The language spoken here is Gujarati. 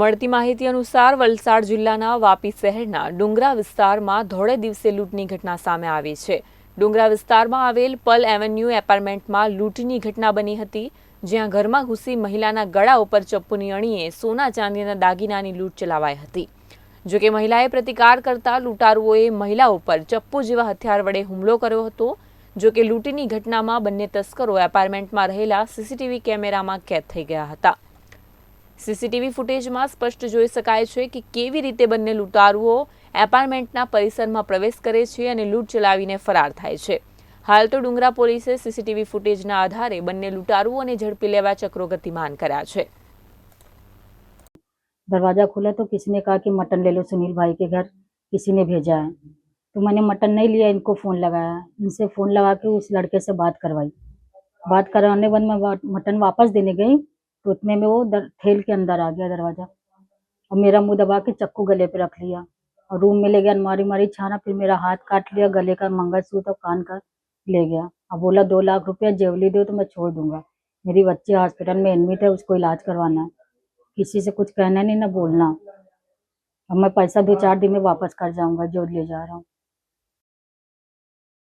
મળતી માહિતી અનુસાર વલસાડ જિલ્લાના વાપી શહેરના ડુંગરા વિસ્તારમાં ધોળે દિવસે લૂંટની ઘટના સામે આવી છે. ડુંગરા વિસ્તારમાં આવેલ પલ એવન્યુ એપાર્ટમેન્ટમાં લૂંટની ઘટના બની હતી, જ્યાં ઘરમાં ઘૂસી મહિલાના ગળા ઉપર ચપ્પુની અણીએ સોના ચાંદીના દાગીનાની લૂંટ ચલાવાઈ હતી. જોકે મહિલાએ પ્રતિકાર કરતા લૂંટારુઓએ મહિલા ઉપર ચપ્પુ જેવા હથિયાર વડે હુમલો કર્યો હતો. જોકે લૂંટની ઘટનામાં બંને તસ્કરો એપાર્ટમેન્ટમાં રહેલા સીસીટીવી કેમેરામાં કેદ થઈ ગયા હતા. સીસીટીવી ફૂટેજમાં સ્પષ્ટ જોઈ શકાય છે કે કેવી રીતે બંને લૂંટારુઓ એપાર્ટમેન્ટના પરિસરમાં પ્રવેશ કરે છે અને લૂંટ ચલાવીને ફરાર થાય છે હાલ તો ડુંગરા પોલીસે સીસીટીવી ફૂટેજના આધારે બંને લૂંટારુઓને ઝડપી લેવા ચક્રો ગતિમાન કર્યા છે दरवाज़ा खोला तो किसी ने कहा कि मटन ले लो सुनील भाई के घर किसी ने भेजा है तो मैंने मटन नहीं लिया इनको फ़ोन लगाया इनसे फ़ोन लगा के उस लड़के से बात करवाई बात करवाने के बाद मैं वा- मटन वापस देने गई तो उतने में वो ठेल के अंदर आ गया दरवाज़ा। और मेरा मुँह दबा के चक्कू गले पे रख लिया। और रूम में ले गया, अलमारी मारी छाना, फिर मेरा हाथ काट लिया, गले का मंगल मंगलसूत्र और कान का ले गया। अब बोला, दो लाख रुपया जेवली दो तो मैं छोड़ दूँगा। मेरी बच्ची हॉस्पिटल में एडमिट है, उसको इलाज करवाना है। किसी से कुछ कहना नहीं, ना बोलना। अब मैं पैसा दो चार दिन में वापस कर जाऊँगा, जो ले जा रहा हूँ।